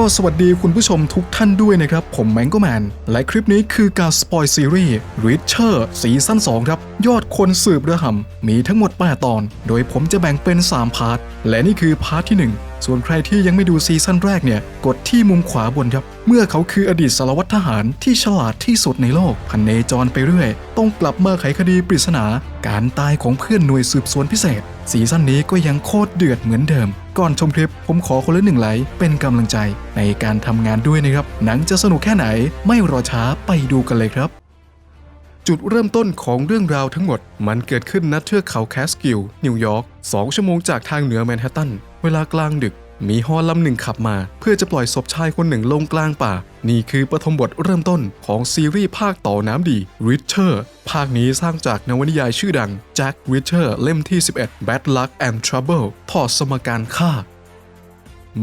ก็สวัสดีคุณผู้ชมทุกท่านด้วยนะครับ ผมแมงก็แมน และคลิปนี้คือการสปอยซีรีส์ Richer ซีซั่น2ครับ ยอดคนสืบเรือหำมีทั้งหมด8ตอน โดยผมจะแบ่งเป็น 3 พาร์ท และนี่คือพาร์ทที่ 1ส่วนใครที่ยังไม่ดูซีซั่นแรกเนี่ย กดที่มุมขวาบนครับ เมื่อเขาคืออดีตสารวัตรทหารที่ฉลาดที่สุดในโลกพันเนจรไปเรื่อย ต้องกลับมาไขคดีปริศนา การตายของเพื่อนหน่วยสืบสวนพิเศษ ซีซั่นนี้ก็ยังโคตรเดือดเหมือนเดิม ก่อนชมคลิป ผมขอคนละหนึ่งไลค์เป็นกำลังใจในการทำงานด้วยนะครับ หนังจะสนุกแค่ไหน ไม่รอช้าไปดูกันเลยครับ จุดเริ่มต้นของเรื่องราวทั้งหมด มันเกิดขึ้นณเทือกเขาแคสกิลนิวยอร์ก2ชั่วโมงจากทางเหนือแมนฮัตตัน เวลากลางดึก มีฮอลำหนึ่งขับมา เพื่อจะปล่อยศพชายคนหนึ่งลงกลางป่า นี่คือปฐมบทเริ่มต้นของซีรีส์ภาคต่อน้ำดี Richer ภาคนี้สร้างจากนวนิยายชื่อดัง Jack Richer เล่มที่ 11 Bad Luck and Trouble ถอดสมการฆ่า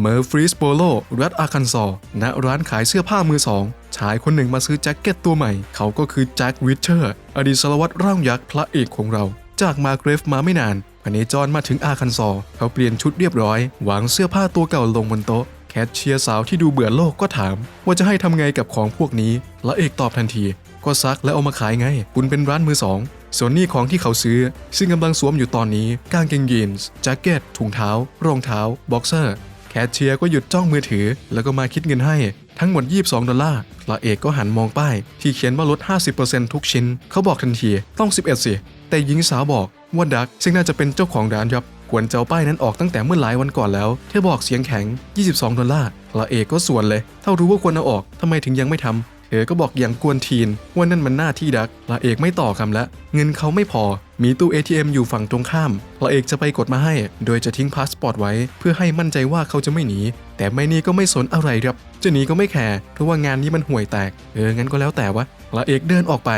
เมอร์ฟรีสโปโลรัฐอาคันซอณร้านขายเสื้อผ้ามือสองชายคนหนึ่งมาซื้อแจ็คเก็ตตัวใหม่ เขาก็คือแจ็ควิชเชอร์ อดีตสารวัตรร่างยักษ์พระเอกของเรา จากมาเกรฟมาไม่นานพเนจรมาถึงอาคันซอ เขาเปลี่ยนชุดเรียบร้อย วางเสื้อผ้าตัวเก่าลงบนโต๊ะ แคชเชียร์สาวที่ดูเบื่อโลกก็ถาม ว่าจะให้ทำไงกับของพวกนี้พระเอกตอบทันที ก็ซักแล้วเอามาขายไง คุณเป็นร้านมือสองส่วนนี้ของที่เขาซื้อ ซึ่งกำลังสวมอยู่ตอนนี้กางเกงยีนส์แจ็คเก็ตถุงเท้ารองเท้าบ็อกเซอร์ แคชเชียร์ก็หยุดจ้องมือถือ แล้วก็มาคิดเงินให้ทั้งหมด 22 ดอลลาร์ลาเอกก็หันมองป้าย ที่เขียนว่าลด 50%ทุกชิ้น เขาบอกทันทีต้อง 11 สิ แต่หญิงสาวบอกว่าดักซึ่งน่าจะเป็นเจ้าของร้านครับควรจะเอาป้ายนั้นออกตั้งแต่เมื่อหลายวันก่อนแล้ว เธอบอกเสียงแข็ง 22 ดอลลาร์ลาเอกก็ส่วนเลย ถ้ารู้ว่าควรเอาออกทำไมถึงยังไม่ทำ เธอก็บอกอย่างกวนทีนว่านั่นมันหน้าที่ดักพระเอกไม่ต่อคำละ เงินเขาไม่พอ มีตู้ ATM อยู่ฝั่งตรงข้ามพระเอกจะไปกดมาให้ โดยจะทิ้งพาสปอร์ตไว้ เพื่อให้มั่นใจว่าเขาจะไม่หนี แต่ไม่นี่ก็ไม่สนอะไรครับจะหนีก็ไม่แคร์เพราะว่างานนี้มันห่วยแตก เอองั้นก็แล้วแต่วะพระเอกเดินออกไป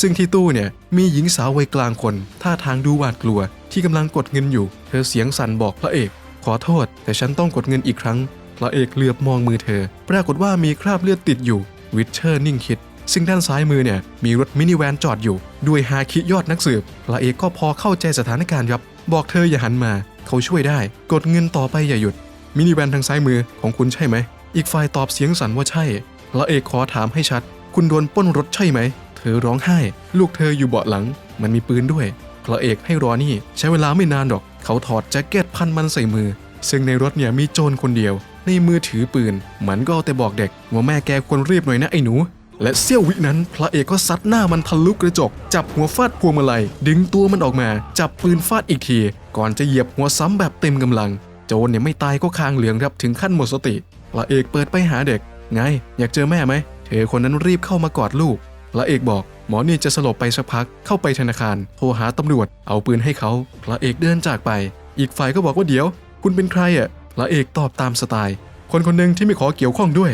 ซึ่งที่ตู้เนี่ยมีหญิงสาววัยกลางคนท่าทางดูหวาดกลัว ที่กำลังกดเงินอยู่ เธอเสียงสั่นบอกพระเอก ขอโทษ แต่ฉันต้องกดเงินอีกครั้งพระเอกเหลือบมองมือเธอ ปรากฏว่ามีคราบเลือดติดอยู่ วิเชอร์นิ่งคิด ซึ่งด้านซ้ายมือเนี่ยมีรถมินิแวนจอดอยู่ ด้วยฮาคิยอดนักสืบพระเอกก็พอเข้าใจสถานการณ์ครับบอกเธออย่าหันมา เขาช่วยได้ กดเงินต่อไปอย่าหยุด มินิแวนทางซ้ายมือของคุณใช่ไหม อีกฝ่ายตอบเสียงสั่นว่าใช่พระเอกขอถามให้ชัด คุณโดนป้นรถใช่ไหม เธอร้องไห้ ลูกเธออยู่เบาะหลัง มันมีปืนด้วยพระเอกให้รอนี่ ใช้เวลาไม่นานหรอก เขาถอดแจ็คเก็ตพันมันใส่มือ ซึ่งในรถเนี่ยมีโจรคนเดียว ในมือถือปืน มันก็เอาแต่บอกเด็กว่าแม่แกควรรีบหน่อยนะไอ้หนู และเสี้ยววินั้น พระเอกก็ซัดหน้ามันทะลุกระจก จับหัวฟาดพวงมาลัย ดึงตัวมันออกมา จับปืนฟาดอีกที ก่อนจะเหยียบหัวซ้ำแบบเต็มกำลัง โจรเนี่ยไม่ตายก็คางเหลืองครับถึงขั้นหมดสติ พระเอกเปิดไปหาเด็ก ไง อยากเจอแม่ไหม เธอคนนั้นรีบเข้ามากอดลูก พระเอกบอกหมอนี่จะสลบไปสักพัก เข้าไปธนาคาร โทรหาตำรวจ เอาปืนให้เขา พระเอกเดินจากไป อีกฝ่ายก็บอกว่าเดี๋ยว คุณเป็นใครอะ พระเอกตอบตามสไตล์ คนคนหนึ่งที่ไม่ขอเกี่ยวข้องด้วย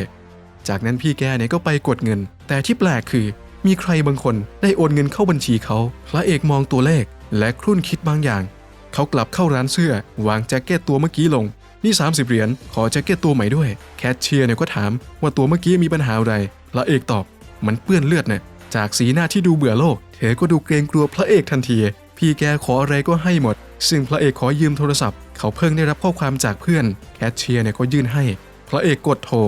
จากนั้นพี่แกเนี่ยก็ไปกดเงิน แต่ที่แปลกคือ มีใครบางคนได้โอนเงินเข้าบัญชีเขาพระเอกมองตัวเลข และครุ่นคิดบางอย่าง เขากลับเข้าร้านเสื้อ วางแจ็คเก็ตตัวเมื่อกี้ลง นี่ 30 เหรียญขอแจ็คเก็ตตัวใหม่ด้วย แคชเชียร์เนี่ยก็ถามว่าตัวเมื่อกี้มีปัญหาอะไรพระเอกตอบ มันเปื้อนเลือดเนี่ยจากสีหน้าที่ดูเบื่อโลก เธอก็ดูเกรงกลัวพระเอกทันที พี่แกขออะไรก็ให้หมด ซึ่งพระเอกขอยืมโทรศัพท์ เขาเพิ่งได้รับข้อความจากเพื่อน แคชเชียร์เนี่ยก็ยื่นให้ พระเอกกดโทร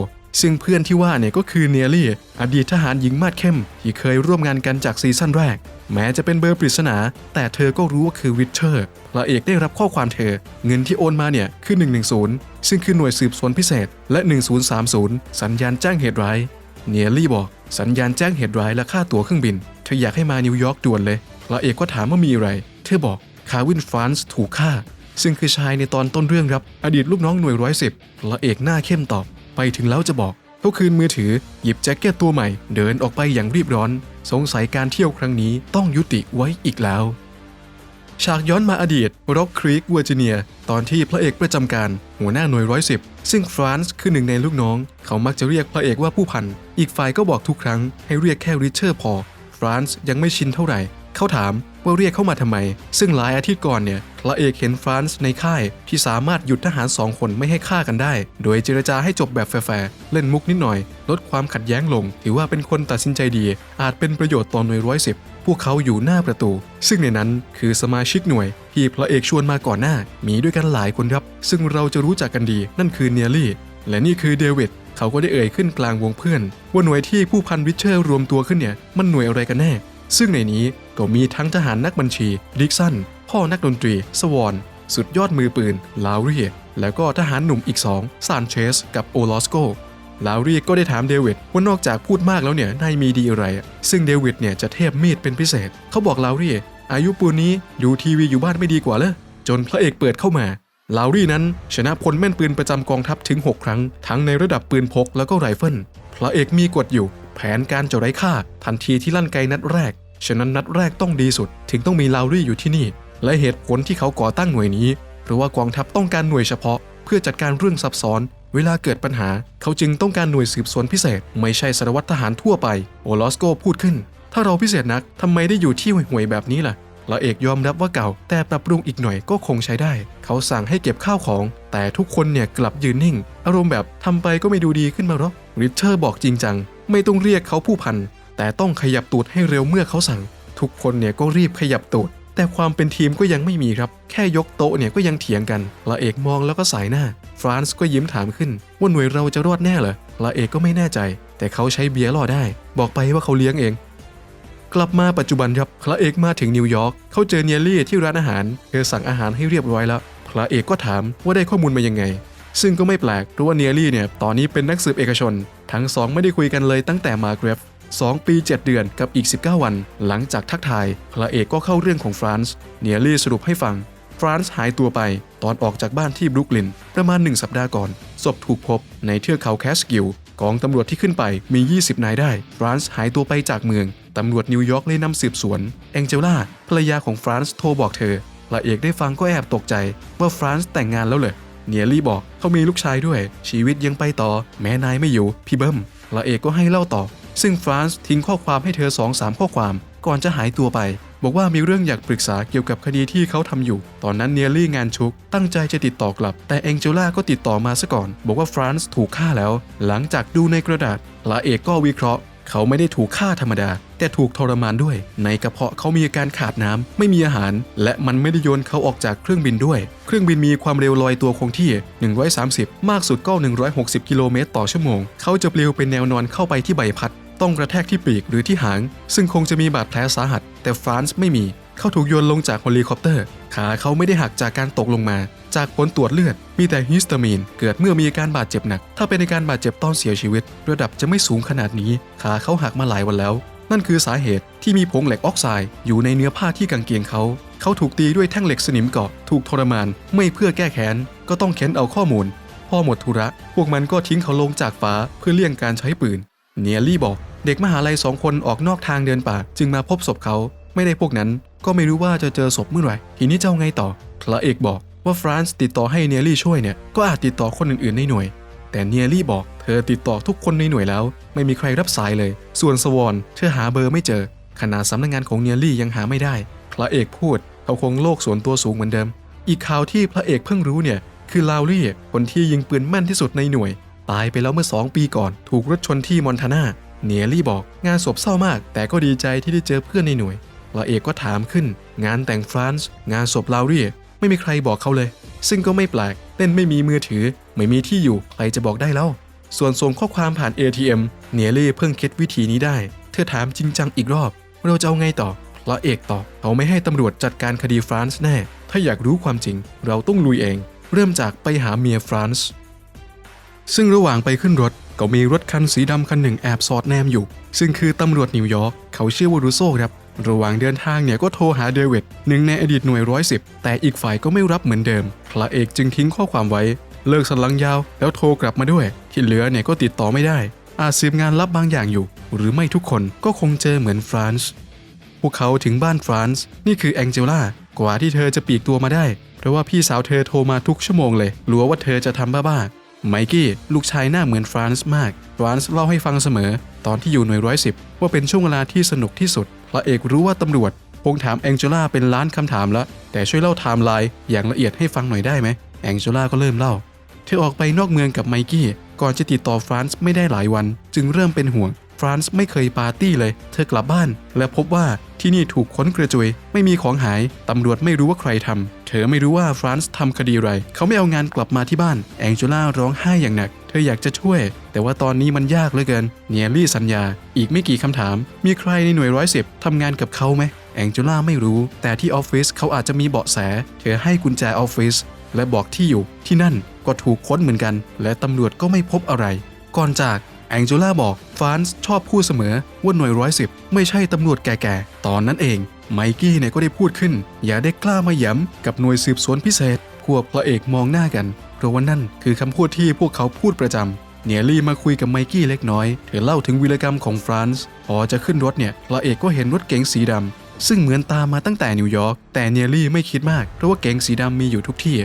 ซึ่งเพื่อนที่ว่าเนี่ยก็คือเนียลี่ อดีตทหารหญิงมาดเข้ม ที่เคยร่วมงานกันจากซีซั่นแรก แม้จะเป็นเบอร์ปริศนา แต่เธอก็รู้ว่าคือวิเชอร์ พระเอกได้รับข้อความเธอ เงินที่โอนมาเนี่ยคือ 110 ซึ่งคือหน่วยสืบสวนพิเศษ และ 1030 สัญญาณแจ้งเหตุร้าย เนียลี่บอก สัญญาณแจ้งเหตุร้ายและค่าตั๋วเครื่องบิน เธออยากให้มานิวยอร์กด่วนเลย พระเอกก็ถามว่ามีอะไร เธอบอกคาวินฟรานซ์ถูกฆ่า ซึ่งคือชายในตอนต้นเรื่องครับ อดีตลูกน้องหน่วยร้อยสิบพระเอกหน้าเข้มตอบ ไปถึงแล้วจะบอกเขาคืนมือถือหยิบแจ็คเก็ตตัวใหม่ เดินออกไปอย่างรีบร้อน สงสัยการเที่ยวครั้งนี้ต้องยุติไว้อีกแล้ว ฉากย้อนมาอดีตร็อกครีกเวอร์จิเนีย ตอนที่พระเอกประจำการ หัวหน้าหน่วยร้อยสิบซึ่งฟรานซ์คือหนึ่งในลูกน้อง เขามักจะเรียกพระเอกว่าผู้พัน อีกฝ่ายก็บอกทุกครั้งให้เรียกแค่ริชเชอร์พอฟรานซ์ยังไม่ชินเท่าไหร่ เขาถามว่าเรียกเข้ามาทำไม ซึ่งหลายอาทิตย์ก่อนเนี่ยพระเอกเห็นฟรานซ์ในค่ายที่สามารถหยุดทหารสองคนไม่ให้ฆ่ากันได้ โดยเจรจาให้จบแบบแฟร์เล่นมุกนิดหน่อย ลดความขัดแย้งลง ถือว่าเป็นคนตัดสินใจดี อาจเป็นประโยชน์ต่อหน่วยร้อยสิบพวกเขาอยู่หน้าประตู ซึ่งในนั้นคือสมาชิกหน่วย ที่พระเอกชวนมาก่อนหน้า มีด้วยกันหลายคนครับ ซึ่งเราจะรู้จักกันดี นั่นคือเนียลี่และนี่คือเดวิดเขาก็ได้เอ่ยขึ้นกลางวงเพื่อน ว่าหน่วยที่ผู้พันวิเชอร์รวมตัวขึ้นเนี่ยมันหน่วยอะไรกันแน่ ซึ่งในนี้ก็มีทั้งทหารนักบัญชีดิกสัน พ่อนักดนตรี สวอน สุดยอดมือปืน ลาวเรียแล้วก็ทหารหนุ่มอีกสองซานเชส กับโอลอสโกลาวเรียก็ได้ถามเดวิดว่านอกจากพูดมากแล้วเนี่ยนายมีดีอะไร ซึ่งเดวิดเนี่ยจะเทพมีดเป็นพิเศษ เขาบอกลาวเรียอายุปูนนี้ดูทีวีอยู่บ้านไม่ดีกว่าเลยจนพระเอกเปิดเข้ามาลาวรี่นั้นชนะพลแม่นปืนประจำกองทัพถึง 6 ครั้ง ทั้งในระดับปืนพกแล้วก็ไรเฟิลพระเอกมีกฎอยู่ แผนการจะไร้ค่าทันทีที่ลั่นไกนัดแรก ฉะนั้นนัดแรกต้องดีสุด ถึงต้องมีลาวรี่อยู่ที่นี่ และเหตุผลที่เขาก่อตั้งหน่วยนี้เพราะว่ากองทัพต้องการหน่วยเฉพาะ เพื่อจัดการเรื่องซับซ้อน เวลาเกิดปัญหา เขาจึงต้องการหน่วยสืบสวนพิเศษ ไม่ใช่สารวัตรทหารทั่วไป โอลอสโกพูดขึ้น ถ้าเราพิเศษนักทำไมได้อยู่ที่ห่วยแบบนี้ล่ะลาเอกยอมรับว่าเก่า แต่ปรับปรุงอีกหน่อยก็คงใช้ได้ เขาสั่งให้เก็บข้าวของ แต่ทุกคนเนี่ยกลับยืนนิ่ง อารมณ์แบบทำไปก็ไม่ดูดีขึ้นมาหรอกริชเชอร์บอกจริงจัง ไม่ต้องเรียกเขาผู้พัน แต่ต้องขยับตูดให้เร็วเมื่อเขาสั่ง ทุกคนเนี่ยก็รีบขยับตูด แต่ความเป็นทีมก็ยังไม่มีครับ แค่ยกโต๊ะเนี่ยก็ยังเถียงกันลาเอกมองแล้วก็สายหน้า ฟรานซ์ก็ยิ้มถามขึ้น ว่าหน่วยเราจะรอดแน่เหรอลาเอกก็ไม่แน่ใจ แต่เขาใช้เบียร์ล่อได้ บอกไปว่าเขาเลี้ยงเองกลับมาปัจจุบันครับพระเอกมาถึงนิวยอร์กเขาเจอเนียลี่ที่ร้านอาหาร เธอสั่งอาหารให้เรียบร้อยแล้วพระเอกก็ถามว่าได้ข้อมูลมายังไง ซึ่งก็ไม่แปลกเพราะว่าเนียลี่เนี่ยตอนนี้เป็นนักสืบเอกชน ทั้งสองไม่ได้คุยกันเลยตั้งแต่มาเกรฟ2 ปี 7 เดือนกับอีก 19 วัน หลังจากทักทาย พระเอกก็เข้าเรื่องของฟรานซ์เนียลี่สรุปให้ฟัง ฟรานซ์หายตัวไป ตอนออกจากบ้านที่บรุกลิน ประมาณ 1 สัปดาห์ก่อน ศพถูกพบในเทือกเขาแคสกิลกองตำรวจที่ขึ้นไปมี 20 นายได้ ฟรานซ์หายตัวไปจากเมือง ตำรวจนิวยอร์กเลยนำสืบสวน แองเจล่าภรรยาของฟรานซ์โทรบอกเธอ พระเอกได้ฟังก็แอบตกใจว่าฟรานซ์แต่งงานแล้วเลย เนียลี่บอกเขามีลูกชายด้วย ชีวิตยังไปต่อ แม้นายไม่อยู่ พี่เบิ้มพระเอกก็ให้เล่าต่อ ซึ่งฟรานซ์ทิ้งข้อความให้เธอ2องสามข้อความ ก่อนจะหายตัวไป บอกว่ามีเรื่องอยากปรึกษาเกี่ยวกับคดีที่เขาทำอยู่ ตอนนั้นเนียลี่งานชุก ตั้งใจจะติดต่อกลับ แต่แองเจล่าก็ติดต่อมาซะก่อน บอกว่าฟรานซ์ถูกฆ่าแล้ว หลังจากดูในกระดาษพระเอกก็วิเคราะห์ เขาไม่ได้ถูกฆ่าธรรมดา แต่ถูกทรมานด้วย ในกระเพาะเขามีอาการขาดน้ำไม่มีอาหาร และมันไม่ได้โยนเขาออกจากเครื่องบินด้วย เครื่องบินมีความเร็วลอยตัวคงที่ 130 มากสุดก็ 160 กิโลเมตรต่อชั่วโมง เขาจะปลิวเป็นแนวนอนเข้าไปที่ใบพัด ต้องกระแทกที่ปีกหรือที่หาง ซึ่งคงจะมีบาดแผลสาหัส แต่ฟรานซ์ไม่มี เขาถูกโยนลงจากเฮลิคอปเตอร์ ขาเขาไม่ได้หักจากการตกลงมา จากผลตรวจเลือดมีแต่ฮิสตามีน เกิดเมื่อมีอาการบาดเจ็บหนัก ถ้าเป็นในการบาดเจ็บตอนเสียชีวิต ระดับจะไม่สูงขนาดนี้ ขาเขาหักมาหลายวันแล้ว นั่นคือสาเหตุที่มีผงเหล็กออกไซด์อยู่ในเนื้อผ้าที่กางเกงเขา เขาถูกตีด้วยแท่งเหล็กสนิมเกาะ ถูกทรมาน ไม่เพื่อแก้แค้น ก็ต้องเค้นเอาข้อมูล พอหมดธุระ พวกมันก็ทิ้งเขาลงจากฟ้าเพื่อเลี่ยงการใช้ปืน เนียลี่บอก เด็กมหาลัยสองคนออกนอกทางเดินป่า จึงมาพบศพเขา ไม่ได้พวกนั้น ก็ไม่รู้ว่าจะเจอศพเมื่อไหร่ ทีนี้เจ้าไงต่อพระเอกบอก ว่าฟรานซ์ติดต่อให้เนียลี่ช่วยเนี่ยก็อาจติดต่อคนอื่นๆในหน่วย แต่เนียลี่บอกเธอติดต่อทุกคนในหน่วยแล้ว ไม่มีใครรับสายเลย ส่วนสวอนเธอหาเบอร์ไม่เจอ ขนาดสำนักงานของเนียลี่ยังหาไม่ได้ พระเอกพูด เขาคงโลกส่วนตัวสูงเหมือนเดิม อีกข่าวที่พระเอกเพิ่งรู้เนี่ยคือลาวรี่คนที่ยิงปืนแม่นที่สุดในหน่วย ตายไปแล้วเมื่อ 2 ปีก่อน ถูกรถชนที่มอนทานาเนียลี่บอกงานศพเศร้ามาก แต่ก็ดีใจที่ได้เจอเพื่อนในหน่วยพระเอกก็ถามขึ้น งานแต่งฟรานซ์งานศพลาวรี่ ไม่มีใครบอกเขาเลย ซึ่งก็ไม่แปลกเล่นไม่มีมือถือ ไม่มีที่อยู่ใครจะบอกได้แล้วส่วนส่งข้อความผ่าน ATM เนียลี่เพิ่งคิดวิธีนี้ได้ เธอถามจริงจังอีกรอบ เราจะเอาไงต่อพระเอกตอบเขาไม่ให้ตำรวจจัดการคดีฟรานซ์แน่ ถ้าอยากรู้ความจริง เราต้องลุยเอง เริ่มจากไปหาเมียฟรานซ์ซึ่งระหว่างไปขึ้นรถก็มีรถคันสีดำคันหนึ่งแอบสอดแนมอยู่ ซึ่งคือตำรวจนิวยอร์กเขาชื่อว่ารูโซครับ ระหว่างเดินทางเนี่ยก็โทรหาเดวิดหนึ่งในอดีตหน่วยร้อยสิบแต่อีกฝ่ายก็ไม่รับเหมือนเดิม พระเอกจึงทิ้งข้อความไว้ เลิกสลังยาวแล้วโทรกลับมาด้วย ที่เหลือเนี่ยก็ติดต่อไม่ได้ อาจสืบงานลับบางอย่างอยู่ หรือไม่ทุกคนก็คงเจอเหมือนฟรานซ์พวกเขาถึงบ้านฟรานซ์นี่คือแองเจล่ากว่าที่เธอจะปีกตัวมาได้ เพราะว่าพี่สาวเธอโทรมาทุกชั่วโมงเลยกลัวว่าเธอจะทำบ้าๆ ไมกี้ลูกชายหน้าเหมือนฟรานซ์มากฟรานซ์เล่าให้ฟังเสมอ ตอนที่อยู่หน่วยร้อยสิบว่าเป็นช่วงเวลาที่สนุกที่สุดพระเอกรู้ว่าตำรวจคงถามแองเจล่าเป็นล้านคำถามแล้วแต่ช่วยเล่าไทม์ไลน์อย่างละเอียดให้ฟังหน่อยได้ไหมแองเจล่าก็เริ่มเล่า เธอออกไปนอกเมืองกับไมกี้ก่อนจะติดต่อฟรานซ์ไม่ได้หลายวัน จึงเริ่มเป็นห่วง ฟรานซ์ไม่เคยปาร์ตี้เลย เธอกลับบ้าน และพบว่าที่นี่ถูกค้นกระจุย ไม่มีของหาย ตำรวจไม่รู้ว่าใครทำ เธอไม่รู้ว่าฟรานซ์ทำคดีอะไร เขาไม่เอางานกลับมาที่บ้าน แองเจล่าร้องไห้อย่างหนัก เธออยากจะช่วย แต่ว่าตอนนี้มันยากเหลือเกิน เนียลี่สัญญา อีกไม่กี่คำถาม มีใครในหน่วยร้อยสิบทำงานกับเขาไหม แองเจล่าไม่รู้ แต่ที่ออฟฟิศเขาอาจจะมีเบาะแส เธอให้กุญแจออฟฟิศและบอกที่อยู่ ที่นั่นก็ถูกค้นเหมือนกัน และตำรวจก็ไม่พบอะไร ก่อนจากแองเจล่าบอก ฟรานซ์ชอบพูดเสมอว่าหน่วยร้อยสิบไม่ใช่ตำรวจแก่ๆ ตอนนั้นเองไมกี้เนี่ยก็ได้พูดขึ้น อย่าได้กล้ามาย้ำกับหน่วยสืบสวนพิเศษพวกพระเอกมองหน้ากัน เพราะว่านั่นคือคำพูดที่พวกเขาพูดประจำเนียลี่มาคุยกับไมกี้เล็กน้อย เธอเล่าถึงวีรกรรมของฟรานซ์พอจะขึ้นรถเนี่ยพระเอกก็เห็นรถเก๋งสีดำซึ่งเหมือนตามมาตั้งแต่นิวยอร์กแต่เนียลี่ไม่คิดมากเพราะว่าเก๋งสีดำมีอยู่ทุกที่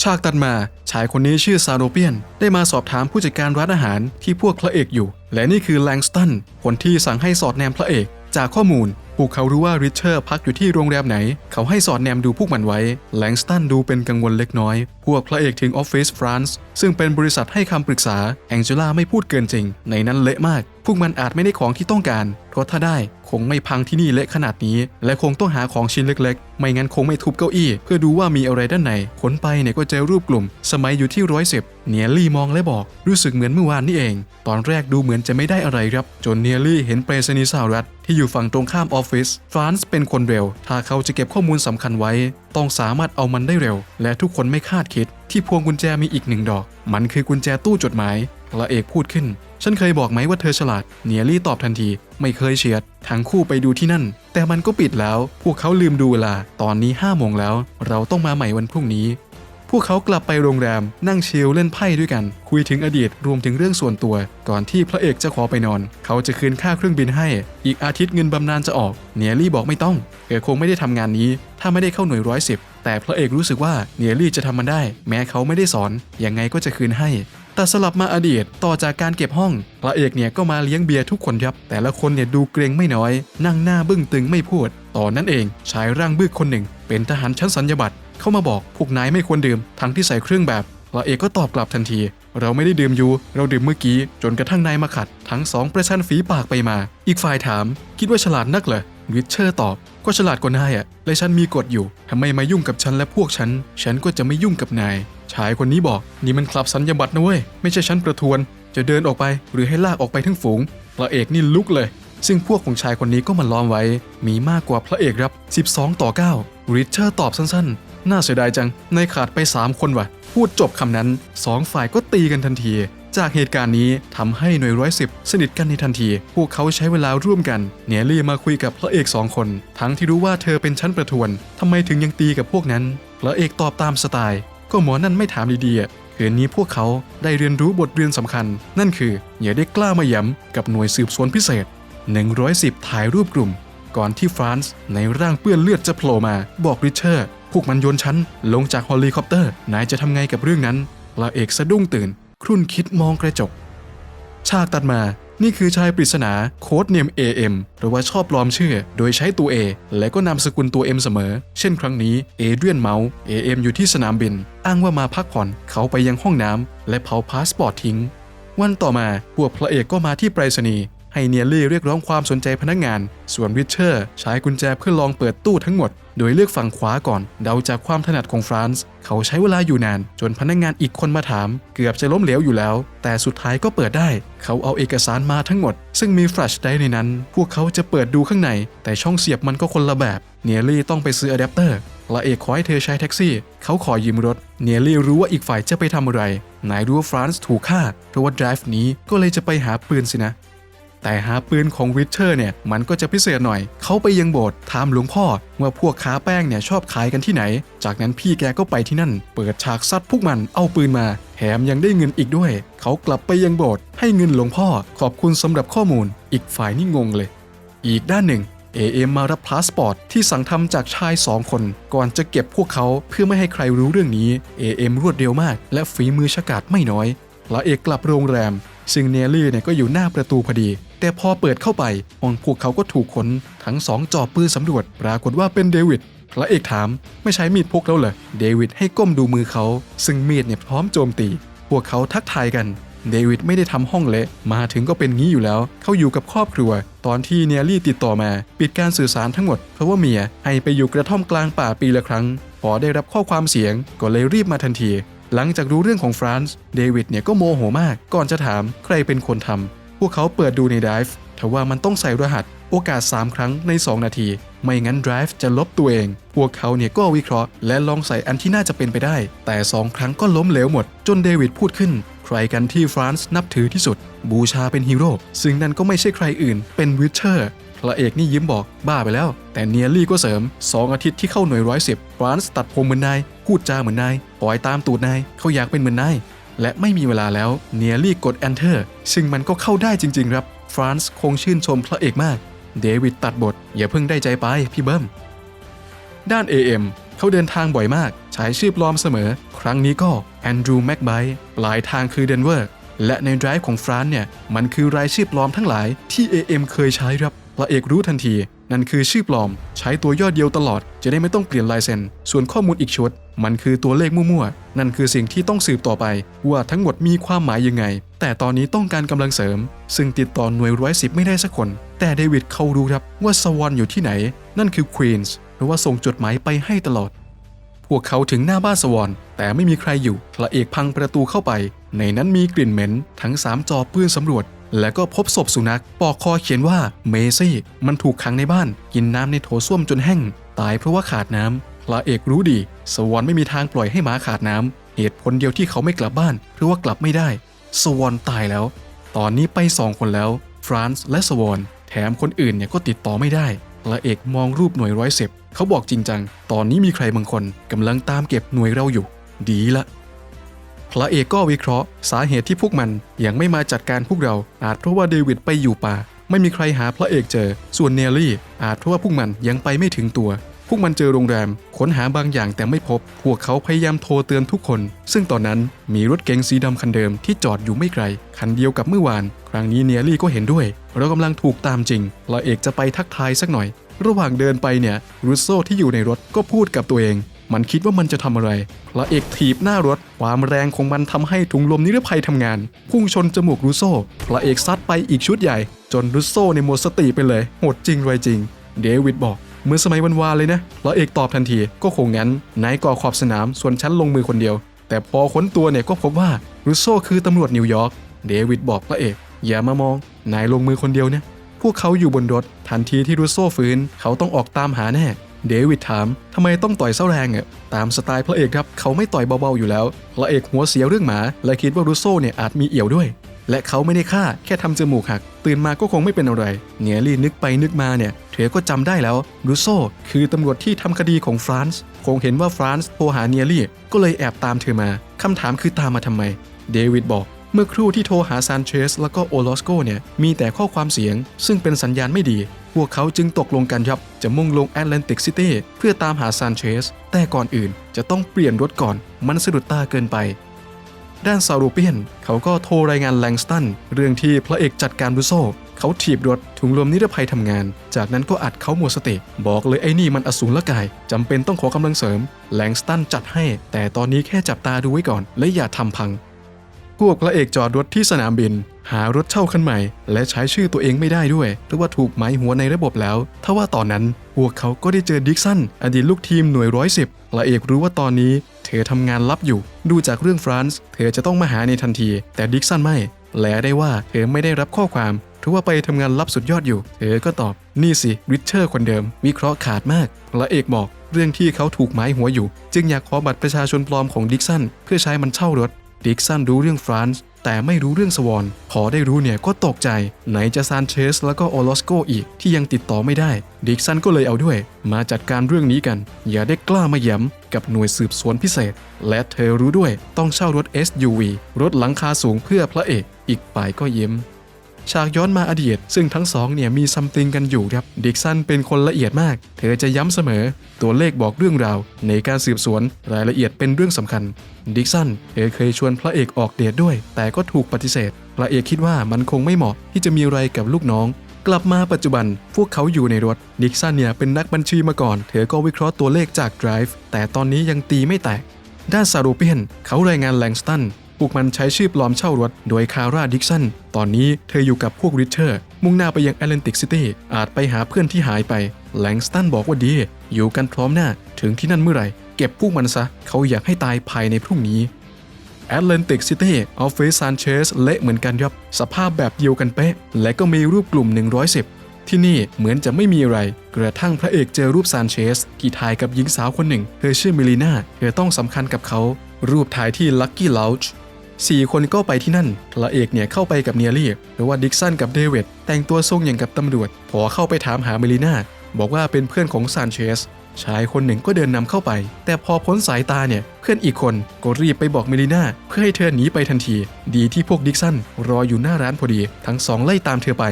ฉากตัดมาชายคนนี้ชื่อซาโรเปียน ได้มาสอบถามผู้จัดการร้านอาหารที่พวกพระเอกอยู่ และนี่คือแลงสตันคนที่สั่งให้สอดแนมพระเอก จากข้อมูล วกเขารู้ว่าริชเชอร์พักอยู่ที่โรงแรมไหน เขาให้สอดแนมดูพวกมันไว้ แลงสตันดูเป็นกังวลเล็กน้อย พวกพระเอกถึงออฟฟิศฟรานซ์ซึ่งเป็นบริษัทให้คำปรึกษา แองเจล่าไม่พูดเกินจริง ในนั้นเละมาก พวกมันอาจไม่ได้ของที่ต้องการ เพราะถ้าได้คงไม่พังที่นี่เละขนาดนี้ และคงต้องหาของชิ้นเล็กๆ ไม่งั้นคงไม่ทุบเก้าอี้ เพื่อดูว่ามีอะไรด้านในขนไปเนี่ยก็เจอรูปกลุ่ม สมัยอยู่ที่ร้อยสิบเนียลี่มองและบอก รู้สึกเหมือนเมื่อวานนี่เอง ตอนแรกดูเหมือนจะไม่ได้อะไรครับ จนเนียลี่เห็นไปรษณีสหรัฐที่อยู่ฝั่งตรงข้ามออฟฟิศฟรานซ์เป็นคนเร็ว ถ้าเขาจะเก็บข้อมูลสำคัญไว้ ต้องสามารถเอามันได้เร็ว และทุกคนไม่คาดคิด ที่พวงกุญแจมีอีกหนึ่งดอก มันคือกุญแจตู้จดหมายพระเอกพูดขึ้น ฉันเคยบอกไหมว่าเธอฉลาด เนียลี่ตอบทันที ไม่เคยเฉียด ทั้งคู่ไปดูที่นั่น แต่มันก็ปิดแล้ว พวกเขาลืมดูเวลา ตอนนี้ห้าโมงแล้ว เราต้องมาใหม่วันพรุ่งนี้ พวกเขากลับไปโรงแรม นั่งชิลเล่นไพ่ด้วยกัน คุยถึงอดีตรวมถึงเรื่องส่วนตัว ก่อนที่พระเอกจะขอไปนอน เขาจะคืนค่าเครื่องบินให้ อีกอาทิตย์เงินบำนาญจะออก เนียลี่บอกไม่ต้องเธอคงไม่ได้ทำงานนี้ ถ้าไม่ได้เข้าหน่วยร้อยสิบแต่พระเอกรู้สึกว่าเนียลี่จะทำมันได้ แม้เขาไม่ได้สอนยังไงก็จะคืนให้แต่สลับมาอดีตต่อจากการเก็บห้อง พระเอกเนี่ยก็มาเลี้ยงเบียร์ทุกคนครับ แต่ละคนเนี่ยดูเกรงไม่น้อย นั่งหน้าบึ้งตึงไม่พูด ตอนนั้นเองชายร่างบึกคนหนึ่ง เป็นทหารชั้นสัญญาบัตร เข้ามาบอกพวกนายไม่ควรดื่มทั้งที่ใส่เครื่องแบบพระเอกก็ตอบกลับทันที เราไม่ได้ดื่มอยู่ เราดื่มเมื่อกี้ จนกระทั่งนายมาขัด ทั้งสองประชันฝีปากไปมา อีกฝ่ายถาม คิดว่าฉลาดนักเหรอวิชเชอร์ตอบ ก็ฉลาดกว่านายอะและฉันมีกฎอยู่ทำไมมายุ่งกับฉันและพวกฉัน ฉันก็จะไม่ยุ่งกับนาย ชายคนนี้บอก นี่มันคลับสัญญบัตรนะเว้ย ไม่ใช่ฉันประทวน จะเดินออกไป หรือให้ลากออกไปทั้งฝูงพระเอกนี่ลุกเลย ซึ่งพวกของชายคนนี้ก็มาล้อมไว้ มีมากกว่าพระเอกครับ 12 ต่อ 9 ริชเชอร์ตอบสั้นๆ น่าเสียดายจัง ในขาดไป 3 คนวะพูดจบคำนั้น 2 ฝ่ายก็ตีกันทันที จากเหตุการณ์นี้ทำให้หน่วยร้อยสิบสนิทกันในทันที พวกเขาใช้เวลาร่วมกันเนียลี่มาคุยกับพระเอกสองคน ทั้งที่รู้ว่าเธอเป็นชั้นประทวนทำไมถึงยังตีกับพวกนั้น พระเอกตอบตามสไตล์ ก็หมอนั่นไม่ถามดีๆคืนนี้พวกเขาได้เรียนรู้บทเรียนสำคัญ นั่นคืออย่าได้กล้ามาย้ำกับหน่วยสืบสวนพิเศษ 110 ถ่ายรูปกลุ่ม ก่อนที่ฟรานซ์ในร่างเปื้อนเลือดจะโผล่มา บอกริชเชอร์ พวกมันโยนฉัน ลงจากเฮลิคอปเตอร์ นายจะทำไงกับเรื่องนั้นพระเอกสะดุ้งตื่น ครุ่นคิดมองกระจก ฉากตัดมานี่คือชายปริศนาโค้ดเนม AM หรือว่าชอบปลอมชื่อ โดยใช้ตัว A และก็นามสกุลตัว M เสมอ เช่นครั้งนี้เอเดรียนเมาส์ AM อยู่ที่สนามบิน อ้างว่ามาพักผ่อนเขาไปยังห้องน้ำและเผาพาสปอร์ตทิ้ง วันต่อมาพวกพระเอกก็มาที่ไปรษณีย์ ให้เนียลี่เรียกร้องความสนใจพนักงาน ส่วนริเชอร์ใช้กุญแจเพื่อลองเปิดตู้ทั้งหมด โดยเลือกฝั่งขวาก่อน เดาจากความถนัดของฟรานซ์ เขาใช้เวลาอยู่นาน จนพนักงานอีกคนมาถาม เกือบจะล้มเหลวอยู่แล้ว แต่สุดท้ายก็เปิดได้ เขาเอาเอกสารมาทั้งหมด ซึ่งมีแฟลชไดร์ในนั้น พวกเขาจะเปิดดูข้างใน แต่ช่องเสียบมันก็คนละแบบ เนียลี่ต้องไปซื้ออะแดปเตอร์ละเอกขอให้เธอใช้แท็กซี่ เขาขอยืมรถ เนียลี่รู้ว่าอีกฝ่ายจะไปทำอะไร นายรู้ว่าฟรานซ์ถูกฆ่า เพราะว่า drive นี้ก็เลยจะไปหาปืนสินะ แต่หาปืนของวิเชอร์เนี่ยมันก็จะพิเศษหน่อย เขาไปยังโบสถ์ถามหลวงพ่อว่าพวกค้าแป้งเนี่ยชอบขายกันที่ไหน จากนั้นพี่แกก็ไปที่นั่น เปิดฉากซัดพวกมันเอาปืนมา แถมยังได้เงินอีกด้วย เขากลับไปยังโบสถ์ให้เงินหลวงพ่อ ขอบคุณสำหรับข้อมูล อีกฝ่ายนี่งงเลย อีกด้านหนึ่ง AM มมารับพาสปอร์ตที่สั่งทำจากชายสองคน ก่อนจะเก็บพวกเขาเพื่อไม่ให้ใครรู้เรื่องนี้ AM รวดเร็วมาก และฝีมือฉกาจไม่น้อยพระเอกกลับโรงแรมซึ่งเนลลี่เนี่ยก็อยู่หน้าประตูพอดี แต่พอเปิดเข้าไปห้องพวกเขาก็ถูกขนทั้งสองจ่อปืนสำรวจ ปรากฏว่าเป็นเดวิดพระเอกถามไม่ใช้มีดพกแล้วเหรอเดวิดให้ก้มดูมือเขา ซึ่งมีดเนี่ยพร้อมโจมตี พวกเขาทักทายกันเดวิดไม่ได้ทำห้องเละมาถึงก็เป็นงี้อยู่แล้ว เขาอยู่กับครอบครัว ตอนที่เนียรี่ติดต่อมา ปิดการสื่อสารทั้งหมด เพราะว่าเมียให้ไปอยู่กระท่อมกลางป่าปีละครั้ง พอได้รับข้อความเสียงก็เลยรีบมาทันที หลังจากรู้เรื่องของฟรานซ์เดวิดเนี่ยก็โมโหมาก ก่อนจะถามใครเป็นคนทำ พวกเขาเปิดดูใน Drive ทว่ามันต้องใส่รหัสโอกาส 3 ครั้งใน 2 นาที ไม่งั้น Drive จะลบตัวเอง พวกเขาเนี่ยก็วิเคราะห์ และลองใส่อันที่น่าจะเป็นไปได้ แต่ 2 ครั้งก็ล้มเหลวหมด จนเดวิดพูดขึ้น ใครกันที่ฟรานซ์นับถือที่สุด บูชาเป็นฮีโร่ซึ่งนั่นก็ไม่ใช่ใครอื่น เป็นวิเชอร์พระเอกนี่ยิ้มบอกบ้าไปแล้ว แต่เนียรี่ก็เสริม 2 อาทิตย์ที่เข้าหน่วยร้อยสิบฟรานซ์ตัดผมเหมือนนายพูดจาเหมือนนายปล่อยตามตูดนายเขาอยากเป็นเหมือนนาย และไม่มีเวลาแล้วเนียรี่กด Enter ซึ่งมันก็เข้าได้จริงๆครับฟรานซ์คงชื่นชมพระเอกมาก เดวิดตัดบท อย่าเพิ่งได้ใจไปพี่เบิ้ม ด้าน AM เขาเดินทางบ่อยมากใช้ชื่อปลอมเสมอ ครั้งนี้ก็แอนดรูว์แม็กไบปลายทางคือเดนเวอร์และใน Drive ของฟรานซ์เนี่ย มันคือรายชื่อปลอมทั้งหลายที่ AM เคยใช้ครับพระเอกรู้ทันที นั่นคือชื่อปลอม ใช้ตัวย่อเดียวตลอด จะได้ไม่ต้องเปลี่ยนลายเซ็น ส่วนข้อมูลอีกชุด มันคือตัวเลขมั่วๆ นั่นคือสิ่งที่ต้องสืบต่อไป ว่าทั้งหมดมีความหมายยังไง แต่ตอนนี้ต้องการกำลังเสริม ซึ่งติดต่อหน่วยร้อยสิบไม่ได้สักคน แต่เดวิดเขารู้ครับว่าสวอนอยู่ที่ไหน นั่นคือควีนส์หรือว่าส่งจดหมายไปให้ตลอด พวกเขาถึงหน้าบ้านสวอนแต่ไม่มีใครอยู่พระเอกพังประตูเข้าไป ในนั้นมีกลิ่นเหม็น ทั้งสามจอปืนสำรวจ และก็พบศพสุนัขปอกคอเขียนว่าเมซี่ มันถูกขังในบ้าน กินน้ำในโถส้วมจนแห้ง ตายเพราะว่าขาดน้ำพระเอกรู้ดี สวอนไม่มีทางปล่อยให้หมาขาดน้ำเหตุผลเดียวที่เขาไม่กลับบ้าน เพราะว่ากลับไม่ได้ สวอนตายแล้ว ตอนนี้ไปสองคนแล้วฟรานซ์และสวอนแถมคนอื่นเนี่ยก็ติดต่อไม่ได้พระเอกมองรูปหน่วยร้อยสิบเขาบอกจริงจัง ตอนนี้มีใครบางคนกำลังตามเก็บหน่วยเราอยู่ ดีละ พระเอกก็วิเคราะห์ สาเหตุที่พวกมันยังไม่มาจัดการพวกเรา อาจเพราะว่าเดวิดไปอยู่ป่า ไม่มีใครหาพระเอกเจอ ส่วนเนลลี่อาจเพราะว่าพวกมันยังไปไม่ถึงตัว พวกมันเจอโรงแรมค้นหาบางอย่างแต่ไม่พบ พวกเขาพยายามโทรเตือนทุกคน ซึ่งตอนนั้นมีรถเก๋งสีดำคันเดิมที่จอดอยู่ไม่ไกล คันเดียวกับเมื่อวาน ครั้งนี้เนียลี่ก็เห็นด้วย เรากำลังถูกตามจริงพระเอกจะไปทักทายสักหน่อย ระหว่างเดินไปเนี่ยรูโซที่อยู่ในรถก็พูดกับตัวเอง มันคิดว่ามันจะทำอะไรพระเอกถีบหน้ารถ ความแรงของมันทำให้ถุงลมนิรภัยทำงาน พุ่งชนจมูกรูโซพระเอกซัดไปอีกชุดใหญ่ จนรูโซในหมดสติไปเลยโหดจริงไรจริง เดวิดบอกเมื่อสมัยวันวานเลยนะพระเอกตอบทันทีก็คงงั้นนายก่อขอบสนามส่วนฉันลงมือคนเดียว แต่พอค้นตัวเนี่ยก็พบว่ารูโซคือตำรวจนิวยอร์กเดวิดบอกพระเอก อย่ามามอง นายลงมือคนเดียวเนี่ยพวกเขาอยู่บนรถทันทีที่รูโซฟื้น เขาต้องออกตามหาแน่ เดวิดถามทำไมต้องต่อยเส้าแรงอะตามสไตล์พระเอกครับเขาไม่ต่อยเบาๆอยู่แล้ว พระเอกหัวเสียเรื่องหมา และคิดว่ารูโซเนี่ยอาจมีเอี่ยวด้วย และเขาไม่ได้ฆ่าแค่ทำจมูกหัก ตื่นมาก็คงไม่เป็นอะไรเนียรี่นึกไปนึกมาเนี่ยเธอก็จำได้แล้วรูโซคือตำรวจที่ทำคดีของฟรานซ์คงเห็นว่าฟรานซ์โทรหาเนียรี่ก็เลยแอบตามเธอมาคำถามคือตามมาทำไม เดวิดบอก เมื่อครู่ที่โทรหาซานเชสแล้วก็โอลอสโกเนี่ยมีแต่ข้อความเสียง ซึ่งเป็นสัญญาณไม่ดี พวกเขาจึงตกลงกันครับจะมุ่งลงแอตแลนติกซิตี้เพื่อตามหาซานเชสแต่ก่อนอื่นจะต้องเปลี่ยนรถก่อน มันสะดุดตาเกินไป ด้านซารูเปียน เขาก็โทรรายงานแลงสตันเรื่องที่พระเอกจัดการบุโซเขาถีบรถถุงลมนิรภัยทำงาน จากนั้นก็อัดเขาหมดสติ บอกเลยไอ้นี่มันอสูรละกายจำเป็นต้องขอกำลังเสริมแลงสตันจัดให้ แต่ตอนนี้แค่จับตาดูไว้ก่อน และอย่าทำพัง พวกพระเอกจอดรถที่สนามบิน หารถเช่าคันใหม่ และใช้ชื่อตัวเองไม่ได้ด้วยเพราะว่าถูกหมายหัวในระบบแล้วทว่าตอนนั้น พวกเขาก็ได้เจอดิกสันอดีตลูกทีมหน่วยร้อยสิบพระเอกรู้ว่าตอนนี้ เธอทำงานลับอยู่ ดูจากเรื่องฟรานซ์เธอจะต้องมาหาในทันที แต่ดิกสันไม่ แลได้ว่าเธอไม่ได้รับข้อความถือว่าไปทำงานลับสุดยอดอยู่ เธอก็ตอบ นี่สิริชเชอร์คนเดิม วิเคราะห์ขาดมากพระเอกบอกเรื่องที่เขาถูกหมายหัวอยู่ จึงอยากขอบัตรประชาชนปลอมของดิกสันเพื่อใช้มันเช่ารถ ดิกสันรู้เรื่องฟรานซ์แต่ไม่รู้เรื่องสวอนพอได้รู้เนี่ยก็ตกใจ ไหนจะซานเชสแล้วก็โอลอสโกอีกที่ยังติดต่อไม่ได้ ดิกสันก็เลยเอาด้วย มาจัดการเรื่องนี้กัน อย่าได้กล้ามาย้ำกับหน่วยสืบสวนพิเศษ และเธอรู้ด้วยต้องเช่ารถ SUV รถหลังคาสูงเพื่อพระเอก อีกฝ่ายก็ยิ้ม ฉากย้อนมาอดีต ซึ่งทั้งสองเนี่ยมีซัมติงกันอยู่ครับ ดิกสันเป็นคนละเอียดมาก เธอจะย้ำเสมอ ตัวเลขบอกเรื่องราว ในการสืบสวนรายละเอียดเป็นเรื่องสำคัญ ดิกสันเธอเคยชวนพระเอกออกเดทด้วย แต่ก็ถูกปฏิเสธ พระเอกคิดว่ามันคงไม่เหมาะที่จะมีอะไรกับลูกน้องกลับมาปัจจุบัน พวกเขาอยู่ในรถ ดิกสันเนี่ยเป็นนักบัญชีมาก่อน เธอก็วิเคราะห์ตัวเลขจาก Drive แต่ตอนนี้ยังตีไม่แตก ด้านซารูเปียน เขารายงานแลงสตัน พวกมันใช้ชื่อปลอมเช่ารถ โดยคาร่าดิกสัน ตอนนี้เธออยู่กับพวกริชเชอร์ มุ่งหน้าไปยังแอตแลนติกซิตี้ อาจไปหาเพื่อนที่หายไป แลงสตันบอกว่าดี อยู่กันพร้อมหน้า ถึงที่นั่นเมื่อไหร่ เก็บพวกมันซะ เขาอยากให้ตายภายในพรุ่งนี้แอตแลนติกซิตี้ออฟฟิศซานเชสเละเหมือนกันยับ สภาพแบบเดียวกันเป๊ะ และก็มีรูปกลุ่ม 110 ที่นี่เหมือนจะไม่มีอะไร กระทั่งพระเอกเจอรูปซานเชสกี่ถ่ายกับหญิงสาวคนหนึ่ง เธอชื่อมิลีนาเธอต้องสำคัญกับเขา รูปถ่ายที่ลักกี้ลาวช์ 4 คนก็ไปที่นั่น พระเอกเนี่ยเข้าไปกับเนียรี่หรือว่าดิกสันกับเดวิดแต่งตัวทรงอย่างกับตำรวจ พอเข้าไปถามหาเมลีนาบอกว่าเป็นเพื่อนของซานเชสชายคนหนึ่งก็เดินนำเข้าไป แต่พอพ้นสายตาเนี่ยเพื่อนอีกคนก็รีบไปบอกเมลีนาเพื่อให้เธอหนีไปทันที ดีที่พวกดิกสันรออยู่หน้าร้านพอดี ทั้งสองไล่ตามเธอไป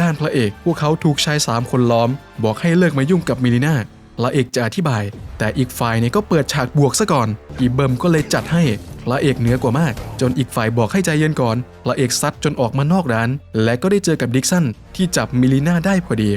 ด้านพระเอก พวกเขาถูกชาย 3 คนล้อม บอกให้เลิกมายุ่งกับเมลีนาพระเอกจะอธิบาย แต่อีกฝ่ายเนี่ยก็เปิดฉากบวกซะก่อนอีเบิมก็เลยจัดให้ พระเอกเหนือกว่ามาก จนอีกฝ่ายบอกให้ใจเย็นก่อน พระเอกซัดจนออกมานอกร้าน และก็ได้เจอกับดิกสันที่จับมิลิน่าได้พอดี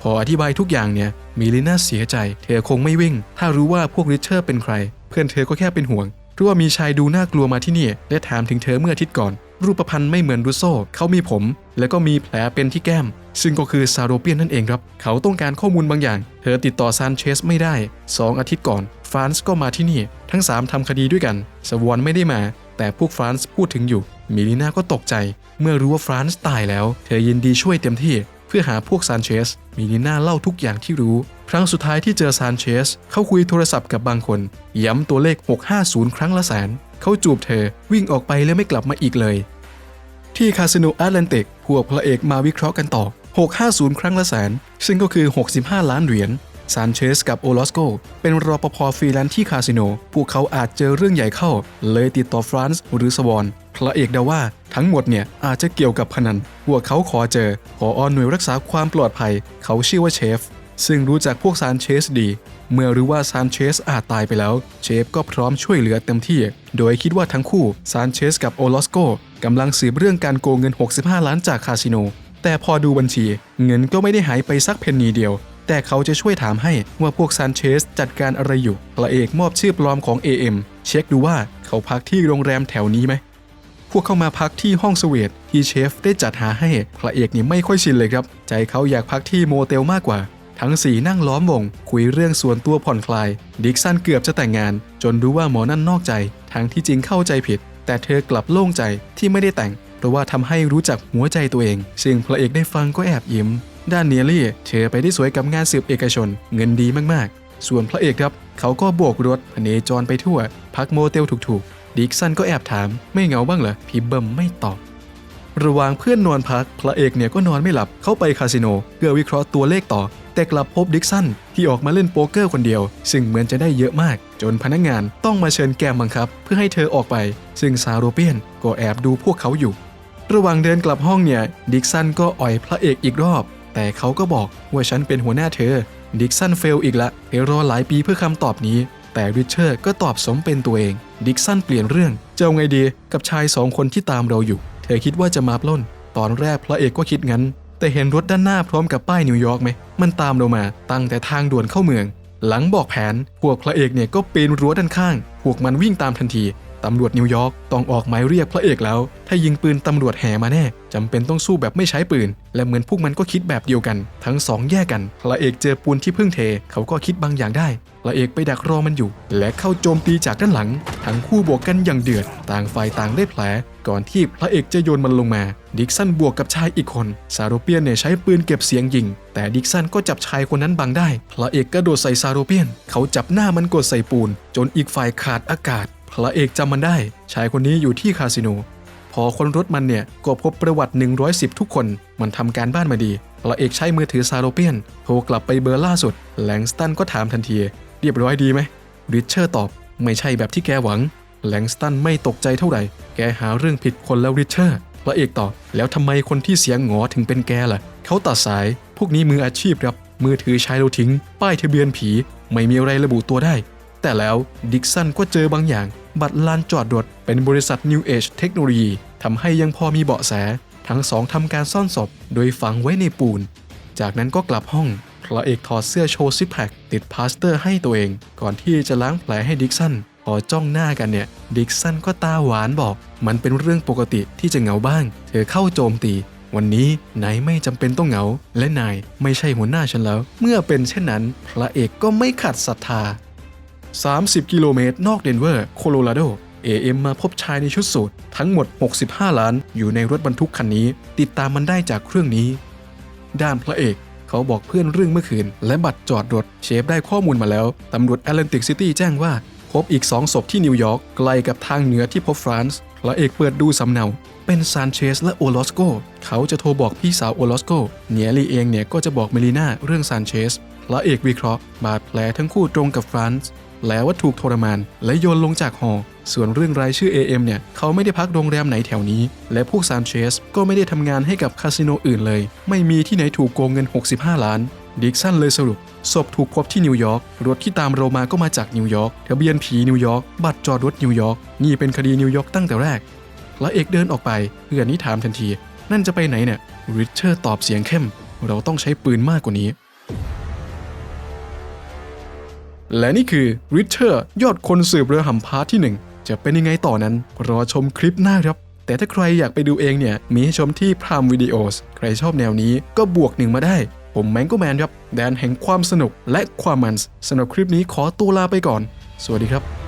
พออธิบายทุกอย่างเนี่ยมิลิน่าเสียใจ เธอคงไม่วิ่ง ถ้ารู้ว่าพวกริชเชอร์เป็นใคร เพื่อนเธอก็แค่เป็นห่วงรู้ว่ามีชายดูน่ากลัวมาที่นี่และถามถึงเธอเมื่ออาทิตย์ก่อน รูปพรรณไม่เหมือนรูโซเขามีผม แล้วก็มีแผลเป็นที่แก้ม ซึ่งก็คือซาโรเปียนนั่นเองครับ เขาต้องการข้อมูลบางอย่าง เธอติดต่อซานเชสไม่ได้ 2 อาทิตย์ก่อน ฟรานซ์ก็มาที่นี่ ทั้ง 3ทำคดีด้วยกัน สวอนไม่ได้มา แต่พวกฟรานซ์พูดถึงอยู่ มิลิน่าก็ตกใจ เมื่อรู้ว่าฟรานซ์ตายแล้ว เธอยินดีช่วยเต็มที่ เพื่อหาพวกซานเชส มิลิน่าเล่าทุกอย่างที่รู้ ครั้งสุดท้ายที่เจอซานเชส เขาคุยโทรศัพท์กับบางคน ย้ำตัวเลข 650 ครั้งละแสน เขาจูบเธอวิ่งออกไปแล้วไม่กลับมาอีกเลย ที่คาสิโนแอตแลนติกพวกพระเอกมาวิเคราะห์กันต่อ 650 ครั้งละแสน ซึ่งก็คือ 65 ล้านเหรียญซานเชสกับโอลอสโก เป็นรอปภฟรีแลนซ์ที่คาสิโน พวกเขาอาจเจอเรื่องใหญ่เข้า เลยติดต่อฟรานซ์หรือสวอนพระเอกเดาว่าทั้งหมดเนี่ยอาจจะเกี่ยวกับพนัน พวกเขาขอเจอ ขออหน่วยรักษาความปลอดภัย เขาชื่อว่าเชฟ ซึ่งรู้จักพวกซานเชสดี เมื่อรู้ว่าซานเชสอาจตายไปแล้ว เชฟก็พร้อมช่วยเหลือเต็มที่ โดยคิดว่าทั้งคู่ซานเชสกับโอลอสโกกำลังสืบเรื่องการโกงเงิน 65 ล้านจากคาสิโน แต่พอดูบัญชี เงินก็ไม่ได้หายไปสักเพนนีเดียว แต่เขาจะช่วยถามให้ว่าพวกซานเชสจัดการอะไรอยู่พระเอกมอบชื่อปลอมของ AM เช็คดูว่าเขาพักที่โรงแรมแถวนี้ไหมพวกเขามาพักที่ห้องสวีทที่เชฟได้จัดหาให้ พระเอกนี่ไม่ค่อยชินเลยครับ ใจเขาอยากพักที่โมเตลมากกว่า ทั้งสี่นั่งล้อมวง คุยเรื่องส่วนตัวผ่อนคลาย ดิกสันเกือบจะแต่งงาน จนรู้ว่าหมอนั่นนอกใจ ทั้งที่จริงเข้าใจผิด แต่เธอกลับโล่งใจที่ไม่ได้แต่ง เพราะว่าทำให้รู้จักหัวใจตัวเอง ซึ่งพระเอกได้ฟังก็แอบยิ้ม ด้านเนียลี่เธอไปได้สวยกับงานสืบเอกชน เงินดีมากๆ ส่วนพระเอกครับ เขาก็โบกรถพเนจรไปทั่ว พักโมเตลถูกๆ ดิกสันก็แอบถาม ไม่เหงาบ้างเหรอพี่เบิมไม่ตอบระหว่างเพื่อนนอนพัก พระเอกเนี่ยก็นอนไม่หลับเข้าไปคาสิโน เพื่อวิเคราะห์ตัวเลขต่อ แต่กลับพบดิกสันที่ออกมาเล่นโป๊กเกอร์คนเดียว ซึ่งเหมือนจะได้เยอะมาก จนพนักงานต้องมาเชิญแกมบังคับ เพื่อให้เธอออกไป ซึ่งซาโรเปียนก็แอบดูพวกเขาอยู่ ระหว่างเดินกลับห้องเนี่ยดิกสันก็อ่อยพระเอกอีกรอบ แต่เขาก็บอกว่าฉันเป็นหัวหน้าเธอ ดิกสันเฟลอีกละเธอรอหลายปีเพื่อคำตอบนี้ แต่ริชเชอร์ก็ตอบสมเป็นตัวเอง ดิกสันเปลี่ยนเรื่องจะเอาไงดีกับชายสองคนที่ตามเราอยู่ เธอคิดว่าจะมาปล้น ตอนแรกพระเอกก็คิดงั้น แต่เห็นรถด้านหน้าพร้อมกับป้ายนิวยอร์กไหม มันตามเรามาตั้งแต่ทางด่วนเข้าเมือง หลังบอกแผน พวกพระเอกเนี่ยก็ปีนรั้วด้านข้าง พวกมันวิ่งตามทันที ตำรวจนิวยอร์กต้องออกหมายเรียกพระเอกแล้ว ถ้ายิงปืนตำรวจแห่มาแน่จำเป็นต้องสู้แบบไม่ใช้ปืน และเหมือนพวกมันก็คิดแบบเดียวกัน ทั้งสองแยกกัน พระเอกเจอปูนที่เพิ่งเท เขาก็คิดบางอย่างได้ พระเอกไปดักรอมันอยู่ และเข้าโจมตีจากด้านหลัง ทั้งคู่บวกกันอย่างเดือด ต่างฝ่ายต่างได้แผล ก่อนที่พระเอกจะโยนมันลงมา ดิกสันบวกกับชายอีกคน ซาโรเปียนเนี่ยใช้ปืนเก็บเสียงยิง แต่ดิกสันก็จับชายคนนั้นบังได้ พระเอกกระโดดใส่ซาโรเปียน เขาจับหน้ามันกดใส่ปูน จนอีกฝ่ายขาดอากาศ พระเอกจำมันได้ ชายคนนี้อยู่ที่คาสิโน พอคนรถมันเนี่ยก็พบประวัติ 110 ทุกคน มันทำการบ้านมาดี พระเอกใช้มือถือซาโรเปียน โทรกลับไปเบอร์ล่าสุด แลงสตันก็ถามทันที เรียบร้อยดีไหมริชเชอร์ตอบ ไม่ใช่แบบที่แกหวัง แลงสตันไม่ตกใจเท่าไหร่ แกหาเรื่องผิดคนแล้วริชเชอร์พระเอกตอบแล้วทำไมคนที่เสียงหงอถึงเป็นแกล่ะ เขาตัดสาย พวกนี้มืออาชีพครับ มือถือใช้เราทิ้ง ป้ายทะเบียนผี ไม่มีอะไรระบุตัวได้ แต่แล้วดิกสันก็เจอบางอย่าง บัตรลานจอดรถเป็นบริษัท New Age เทคโนโลยีทำให้ยังพอมีเบาะแส ทั้งสองทำการซ่อนศพ โดยฝังไว้ในปูน จากนั้นก็กลับห้องพระเอกถอดเสื้อโชว์ซิกแพคติดพลาสเตอร์ให้ตัวเอง ก่อนที่จะล้างแผลให้ดิกสัน ออจ้องหน้ากันเนี่ย ดิกสันก็ตาหวานบอก มันเป็นเรื่องปกติที่จะเหงาบ้าง เธอเข้าโจมตี วันนี้นายไม่จำเป็นต้องเหงา และนายไม่ใช่หัวหน้าฉันแล้ว เมื่อเป็นเช่นนั้น พระเอกก็ไม่ขัดศรัทธา 30 กิโลเมตร นอกเดนเวอร์ โคโลราโด AM มาพบชายในชุดสูททั้งหมด 65 ล้านอยู่ในรถบรรทุกคันนี้ ติดตามมันได้จากเครื่องนี้ ด้านพระเอกเขาบอกเพื่อนเรื่องเมื่อคืน และบัตรจอดรถเชฟได้ข้อมูลมาแล้ว ตำรวจแอตแลนติกซิตี้แจ้งว่า พบอีก2ศพที่นิวยอร์กใกล้กับทางเหนือที่พบฟรานซ์พระเอกเปิดดูสำเนา เป็นซานเชสและโอลอสโก เขาจะโทรบอกพี่สาวโอลอสโกเนียรีเองเนี่ยก็จะบอกเมลีนาเรื่องซานเชสพระเอกวิเคราะห์บาดแผลทั้งคู่ตรงกับฟรานซ์แล้วว่าถูกทรมาน และโยนลงจากหอ ส่วนเรื่องรายชื่อ AM เนี่ย เขาไม่ได้พักโรงแรมไหนแถวนี้ และพวกซานเชสก็ไม่ได้ทำงานให้กับคาสิโนอื่นเลย ไม่มีที่ไหนถูกโกงเงิน 65 ล้าน ดิกสันเลยสรุป ศพถูกพบที่นิวยอร์ก รถที่ตามเรามาก็มาจากนิวยอร์ก ทะเบียนผีนิวยอร์ก บัตรจอดรถนิวยอร์ก นี่เป็นคดีนิวยอร์กตั้งแต่แรก และเอกเดินออกไปเพื่อนนี่ถามทันที นั่นจะไปไหนเนี่ย ริชเชอร์ตอบเสียงเข้ม เราต้องใช้ปืนมากกว่านี้ และนี่คือริชเชอร์ยอดคนสืบเรือหำพาร์ทที่ 1 จะเป็นยังไงต่อนั้น รอชมคลิปหน้าครับแต่ถ้าใครอยากไปดูเองเนี่ย มีให้ชมที่พรามวิดีโอสใครชอบแนวนี้ก็บวกหนึ่งมาได้ ผมแมงโกแมนครับ แดนแห่งความสนุกและความมันสำหรับคลิปนี้ขอตัวลาไปก่อน สวัสดีครับ